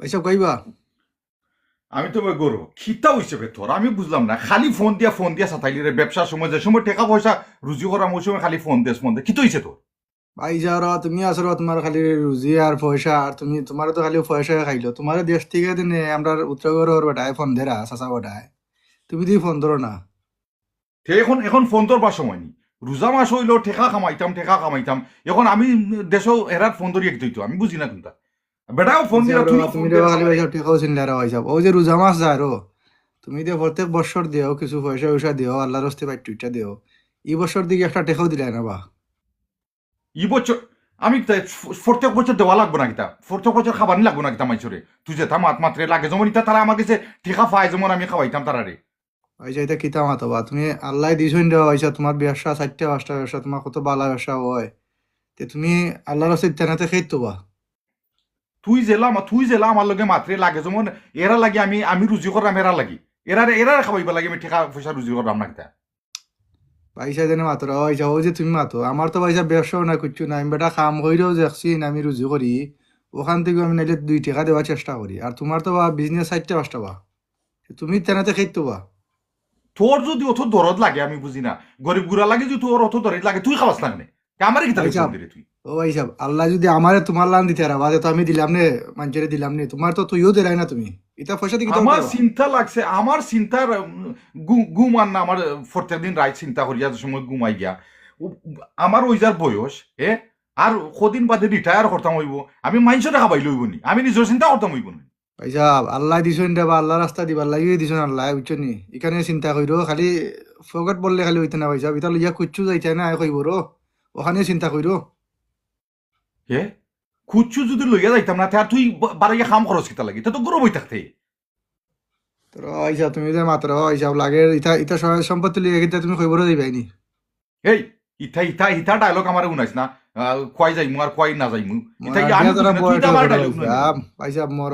ওইসব কইবা আমি তো ওই গরু খিতা হইছে বে তোর আমি বুঝলাম না খালি ফোন দিয়া ফোন দিয়া সাতাইলি রে ব্যবসার সময় যে সময় টাকা পয়সা রুজি করাম ওই সময় খালি ফোন দেশ ফোন দে কি হইছে তোর ভাই যাও তুমি আসো তোমার খালি রুজি আর পয়সা আর তুমি তোমার তো খালি পয়সা খাইলো তোমার দেশ থেকে দিনে আমরা উত্তরগড়ের বেটায় ফোন দেরা চাচা বেটায় তুমি দি ফোন ধরো না। এখন এখন ফোন ধরবার সময় নি। রোজা মাস হইল ঠেকা কামাইতাম ঠেকা কামাইতাম এখন আমি দেশ এরার ফোন ধরিয়ে দিত আমি বুঝি না কোনটা। বেটাও ফোন তুমি খালি চিন্তা ও যে রোজা মাস যায় রো তুমি দিয়ে প্রত্যেক বছর দিও কিছু পয়সা পয়সা দিও আল্লাহর হস্তে পাই টুইটা দিও এই বছর দিকে একটা টেকাও দিলে না বা? ই বছর আমি তাই প্রত্যেক বছর দেওয়া লাগবো না কিতা? প্রত্যেক বছর খাবার লাগবো না কিতা মাইছরে তুই যে মাত্রে লাগে যেমন ইতা তারা আমার কাছে ঠেকা পায় যেমন আমি খাওয়াইতাম তারা রে এটা কিতা বা? তুমি আল্লাহ দিছই দেওয়া পয়সা তোমার ব্যবসা চারটে পাঁচটা ব্যবসা তোমার কত বালা ব্যবসা হয়। তে তুমি আল্লাহর হস্তে তেনাতে বা তুই জেলা তুই জেলা আমার লগে মাত্রে লাগে। যেমন এরা লাগে আমি আমি রুজি করাম এরা লাগি। এরা এরা খাওয়াইবা লাগে আমি ঠেকা পয়সা রুজি করাম না কিতা পয়সা যেন মাতো পয়সা ও যে তুমি মাতো। আমার তো পয়সা ব্যবসাও না করছ না আমি বেটা কাম করেও দেখছি না আমি রুজি করি ওখান থেকে আমি নাইলে দুই টাকা দেওয়ার চেষ্টা করি আর তোমার তো বা বিজনেস চারটে পাঁচটা বা। তুমি তেনাতে খেত বা। তোর যদি অত দরদ লাগে আমি বুঝি না। গরিব গুড়া লাগে যদি তোর অত দরদ লাগে তুই খাওয়াস না কেনে আমার কি। দিলে তুই? ও ভাই সাহেব আল্লাহ যদি আমারে তোমার লান দিতে আর বাদে তো আমি দিলাম নে মানুষের দিলাম নে তোমার তো তুইও দিলাই না তুমি। এটা পয়সা দিকে আমার চিন্তা লাগছে আমার চিন্তার গুম আর না আমার প্রত্যেক দিন রাত চিন্তা করিয়া যে সময় ঘুমাই গিয়া। আমার ওই যার বয়স এ আর কদিন বাদে রিটায়ার করতাম হইব আমি মাইন্সরে খাবাই লইব নি আমি নিজের চিন্তা করতাম হইব না। ভাই সাহেব আল্লাহ দিছেন দেবা আল্লাহ রাস্তা দিবার লাগিয়ে দিছেন আল্লাহ বুঝছ নি? এখানে চিন্তা করিরো খালি ফকট বললে খালি হইতে না ভাই সাহেব এটা লইয়া কুচ্ছু যাইতে না কইব রো। ওখানে চিন্তা করিরো হে? খুচু যদি লইয়া যাইতাম না তার তুই বাড়াইয়া খাম খরচ কিতা লাগি? তা গরম হই থাকতে তোর সাহেব তুমি যে মাত্র সাহেব লাগে ইটা ইটা সহায় সম্পত্তি লিয়ে গেতে তুমি কইবরো দিবাই নি? এই ইথা ইথা ইথা ডায়লগ আমার উনাইস না? খুয়াই যাইমু আর খুয়াই না যাইমু ইথা ইয়া আমি আমার ডায়লগ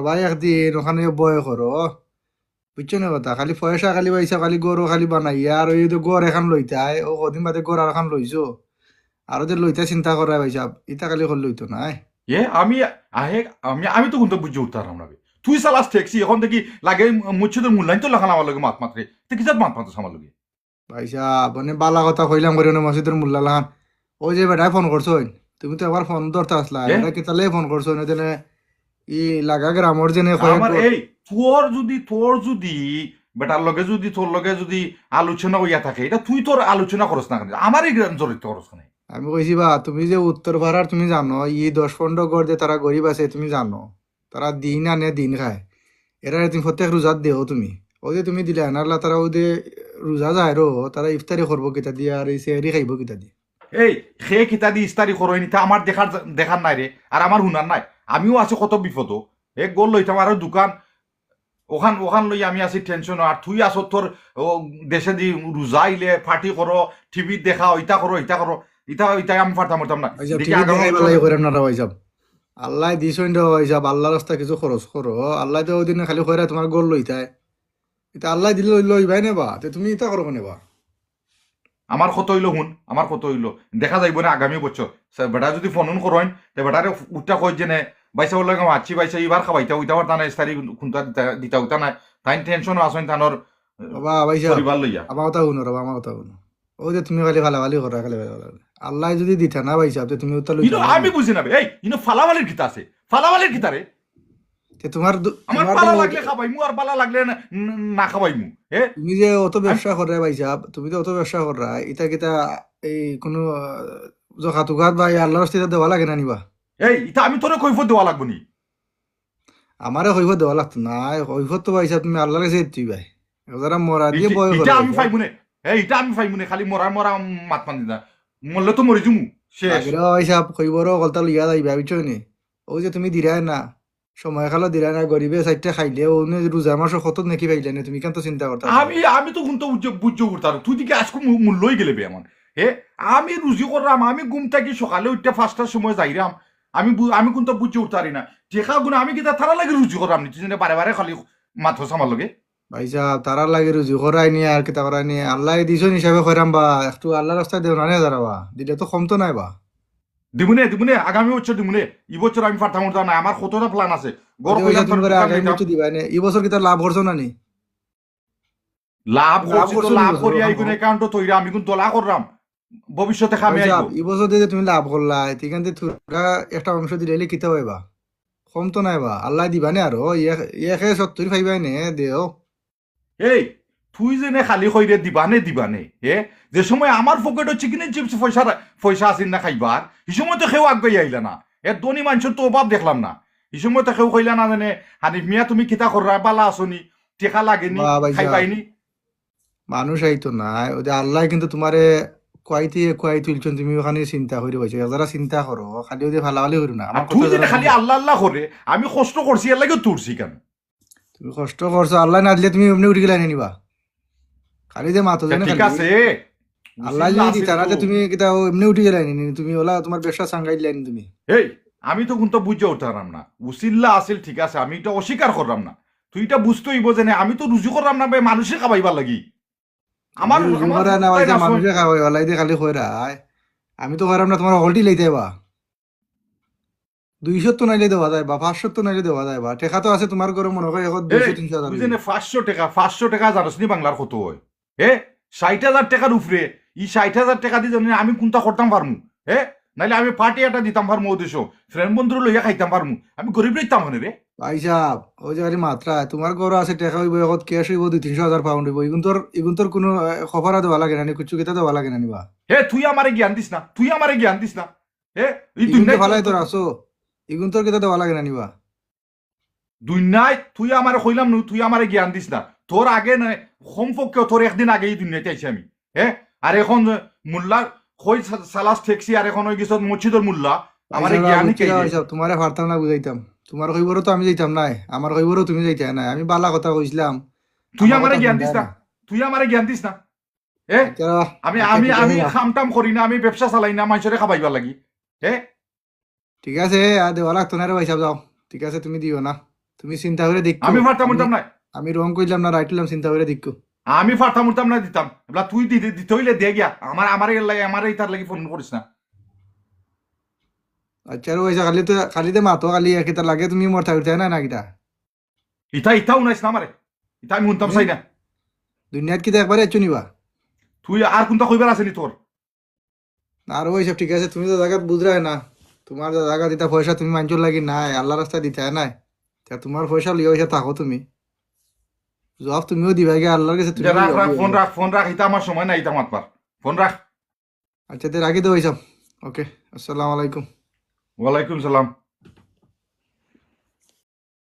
ভাই একদিন ওখানে বয় করো বুঝছ না কথা? খালি পয়সা খালি পয়সা খালি গরু খালি বানাই। আর ওই তো গড় এখন লইতাই ও কদিন বাদে গড় আর এখন লইছো আর যে লইতা চিন্তা করা ভাই সাহেব ইটা খালি করে লইতো নাই। এ আমি আহে আমি আমি তো কিন্তু বুঝে উঠতে পারলাম না। তুই সালাস ঠেকছি এখন দেখি লাগে মুচ্ছদের মূল্যায়ন তো লেখান আমার লগে মাত মাত্রে তো কিসাত মাত মাত্র আমার লগে? ভাই সাহেব মানে বালা কথা কইলাম করে না মসজিদের মোল্লা লাহান ওই যে বেটায় ফোন করছ তুমি তো একবার ফোন ধরতে আসলা? এটা কি তাহলে ফোন করছ না ই লাগা গ্রামর কয়েক আমার এই তোর যদি তোর যদি বেটার লগে যদি তোর লগে যদি আলোচনা হইয়া থাকে এটা তুই তোর আলোচনা করস না কেন? এই জড়িত করস না আমি কইছি, বা, তুমি যে উত্তর ভাড়ার তুমি জানো, ই দশ পনেরো গড় যে তারা গরিব আছে, তুমি জানো, তারা দিন আনে, দিন খায়। এরা তুমি প্রত্যেক রোজাত দেও তুমি। ওই যে তুমি দিলে আনারলা তারা ওই যে রোজা যায় রো তারা ইফতারি করব কিতা দিয়ে আর এই সেহরি খাইব কিতা দিয়ে। এই সে কিতা দি ইস্তারি করই নিতা আমার দেখার দেখার নাই রে আর আমার হুনার নাই। আমিও আছি কত বিপদ। এক গোল লইতাম আর দোকান। ওখান ওখান লই আমি আছি টেনশন আর তুই আছো তোর ও, দেশে দি রোজা আইলে পার্টি করো টিভি দেখা ওইটা করো ইটা করো ইটা ইটা আমি পারতাম পারতাম না। বছর- বেলাই করে আল্লাহ দিছইন দে ওইসব আল্লাহ রাস্তা কিছু খরচ করো। আল্লাহ তো ওই দিনে খালি কইরা তোমার গোল লইতাই এটা আল্লাহ দিলে লইবাই নেবা তে তুমি ইটা করব নেবা আমার কত হইল হুন আমার কত হইল। দেখা যাইব না আগামী বছর বেটা যদি ফোন করেন তে বেটারে উঠটা কই যে নে বাইসা বললে মাছি বাইসা এবার খাবাইতা উইতা পারতা না ইস্তারি খুনতা দিতা- উঠা নাই। তাই টেনশন আসেন তানোর বাবা ভাইসা পরিবার লইয়া আমার কথা শুনো রবা আমার কথা শুনো। ওই যে তুমি খালি ফালাফালি করা খালি আল্লাহ যদি দিতা না ভাই সাহেব তুমি আমি বুঝি না এই ইনো ফালাওয়ালির কিতা আছে। ফালাওয়ালির কিতা রে। তোমার আমার পালা তো- লাগলে খাবাইমু আর পালা লাগলে না- না খাবাইমু এ তুমি যে অত ব্যবসা করে ভাই সাহেব তুমি তো অত ব্যবসা করা এটা কিতা এই কোনো জখা তুকাত বা আল্লাহর স্থিতি দেওয়া লাগে না নিবা? এই ইতা আমি তোরে কৈফত দেওয়া লাগবো নি। আমারে হইব দেওয়া লাগতো না হইব তো ভাই সাহেব তুমি আল্লাহর কাছে তুই ভাই। যারা মরা দিয়ে বয় আমি এই ইটা আমি ফাইমুনে খালি মরা মরা মাত মান দিনা মরলে তো মরি জুমু। শেষ। সাহেব কইবর কলতা লইয়া যাইবা বুঝছ নি। ও যে তুমি দিরাই না। সময় খালো দিরাই না গরিবে সাইডটা খাইলে। ও রোজা মাসে কত নাকি পাইলে না তুমি কেন তো চিন্তা করতা আমি আমি তো কিন্তু বুঝ্য করতাম তুই দিকে আজকে মূল্যই গেলে বে আমার হে আমি রুজি করলাম আমি ঘুম থাকি সকালে উঠতে পাঁচটার সময় যাইরাম আমি আমি কিন্তু বুঝে উঠতারি না। টেকা গুণা আমি কিন্তু তারা লাগে রুজি করলাম নি তুই বারে বারে খালি মাথা সামার লগে। ভাই সাহেব তারা লাগে রুজি করাই নিয়ে আর কিতা করাই নিয়ে। আল্লাহ দিছন হিসাবে কইরাম বা। একটু আল্লাহ রাস্তায় দেও না যারা বা দিলে তো কম তো নাই বা। দিমুনে দিমুনে আগামী বছর দিমুনে। এই বছর আমি পাঠাম না আমার কতটা প্ল্যান আছে। গড় যে তুমি করে আগামী। বছর দিবা। নে এই বছর কি তার লাভ করছ না নি? লাভ করছি তো লাভ করি হ্যাঁ। আইগুন অ্যাকাউন্ট তৈরি আমি কিন্তু দলা করলাম ভবিষ্যতে খামে আইব এই বছর যে তুমি লাভ করলা এখান থেকে তোরা একটা অংশ দিলে কিতে হইবা কম তো নাই বা। আল্লাহ দিবা নে আরও ইয়ে সত্তর ফাইবাই নে? দেও এই তুই যেনে খালি কইরে দিবানে দিবানে হে? যে সময় আমার পকেট হচ্ছে কিনে চিপস পয়সা পয়সা আসিন না খাইবার এই সময় তো কেউ আগে আইলা না। এ ধনী মানুষের তো অভাব দেখলাম না। এই সময় তো কেউ কইলা না জানে হানিফ মিয়া তুমি কিতা কররা বালা আসনি টেকা লাগেনি ভাইজান। খাইবাইনি মানুষ আইতো নাই। ওদের আল্লাহ কিন্তু তোমারে কুয়াইতে কুয়াই তুলছেন তুমি ওখানে চিন্তা করে বসে যারা চিন্তা করো খালি ওদের ভালাভালি করো না আমার খালি আল্লাহ আল্লাহ করে আমি কষ্ট করছি এর লাগে তুলছি কেন? তুমি কষ্ট করছ আল্লাহ না দিলে তুমি এমনি উঠে গেলে নিবা। খালি যে মাতো জানে ঠিক আছে। আল্লাহ যদি দিতা না যে তুমি কিতা এমনি উঠে গেলে নি তুমি ওলা তোমার ব্যবসা সাঙ্গাই দিলেন তুমি। এই আমি তো কিন্তু বুঝে উঠারাম না। উসিল্লা আসিল ঠিক আছে আমি এটা অস্বীকার করলাম না। তুই এটা বুঝতে হইব যে আমি তো রুজু করলাম না বে মানুষে খাবাইবার লাগি। আমার মানুষে ওলাই দিয়ে খালি খয়রাই আমি তো খারাপ না তোমার হলটি লইতে বা দুইশো তো নাইলে দেওয়া যায় বা পাঁচশো তো নাইলে দেওয়া যায় বা। টেকা তো আছে তোমার ঘরে মনে হয় এখন দুইশো তিনশো হাজার পাঁচশো টাকা পাঁচশো টাকা জানোস নি বাংলার কত হয়? হে ষাট হাজার টাকার উপরে ই ষাট হাজার টাকা দিয়ে জানি আমি কোনটা করতাম পারমু হে নাইলে আমি পার্টি একটা দিতাম পারমু উদ্দেশ্য। ফ্রেন্ড বন্ধুর লইয়া খাইতাম পারমু আমি গরিব রইতাম হনে রে ভাই সাহেব ওই যে আরে মাত্রা তোমার ঘরে আছে টেকা হইব এখন ক্যাশ হইব দুই তিনশো হাজার পাউন্ড হইব এগুন তোর এগুন তোর কোনো খবরা দেওয়া লাগে না কুচু কিতা দেওয়া লাগে না নিবা হে তুই আমারে জ্ঞান দিস না তুই আমারে জ্ঞান দিস না। হে এই এগুন তো ভালাই তোর আসো এগুন তোর কিতা দেওয়া লাগে না নিবা? দুনিয়ায় তুই আমারে কইলাম নু তুই আমারে জ্ঞান দিস না। তোর আগে নয় সম্পর্কে তোর একদিন আগে এই দুনিয়াতে আইছি আমি হ্যাঁ আর এখন মোল্লা কই সালাস ঠেকছি আর এখন ওই গেছত মসজিদের মোল্লা আমারে জ্ঞান শিখাইছে। তোমারে পারতাম না বুঝাইতাম। তোমার কইবরও তো আমি যাইতাম নাই আমার কইবরও তুমি যাইতে নাই আমি বালা কথা কইছিলাম। তুই আমার জ্ঞান দিস না। তুই আমারে জ্ঞান দিস না এ আচ্ছা, আমি আচ্ছা, আমি আমি আছে। খাম টাম করি না আমি ব্যবসা চালাই না মানুষের খাবাইবার লাগি হে? ঠিক আছে আর দেওয়া লাগতো না রে ভাই সাহেব যাও ঠিক আছে তুমি দিও না। তুমি চিন্তা করে দেখ। আমি ফারতাম উঠতাম না। আমি রং কইলাম না রাইট হইলাম চিন্তা করে দেখো। আমি ফারতাম উঠতাম না দিতাম। এবার তুই দিতে দিতে হইলে দে গিয়া। আমার আমার লাগে আমার তার লাগি ফোন করিস না। আচ্ছা রে পয়সা খালি তো খালি দে মাতো খালি একিটা লাগে তুমি মোর থাকতে না না কিটা? ইতা ইটাও নাইস না আমারে। ইটা আমি শুনতাম চাই না। দুনিয়াত কি একবারে এচু নিবা? তুই আর কোনটা কইবার আছে নি তোর আর ওই সব ঠিক আছে তুমি তো জায়গা বুঝরাই না। তোমার যা জায়গা দিতা পয়সা তুমি মাঞ্চুর লাগি নাই আল্লাহ রাস্তা দিতে নাই তা তোমার পয়সা লিয়ে পয়সা থাকো তুমি। জবাব তুমিও দিবা গে আল্লাহর কাছে তুমি রাখ রাখ ফোন রাখ ফোন রাখ ইটা আমার সময় নাই ইটা মাতবার ফোন রাখ আচ্ছা তে রাখি দেবো এইসব ওকে আসসালামু আলাইকুম। ওয়ালাইকুম সালাম।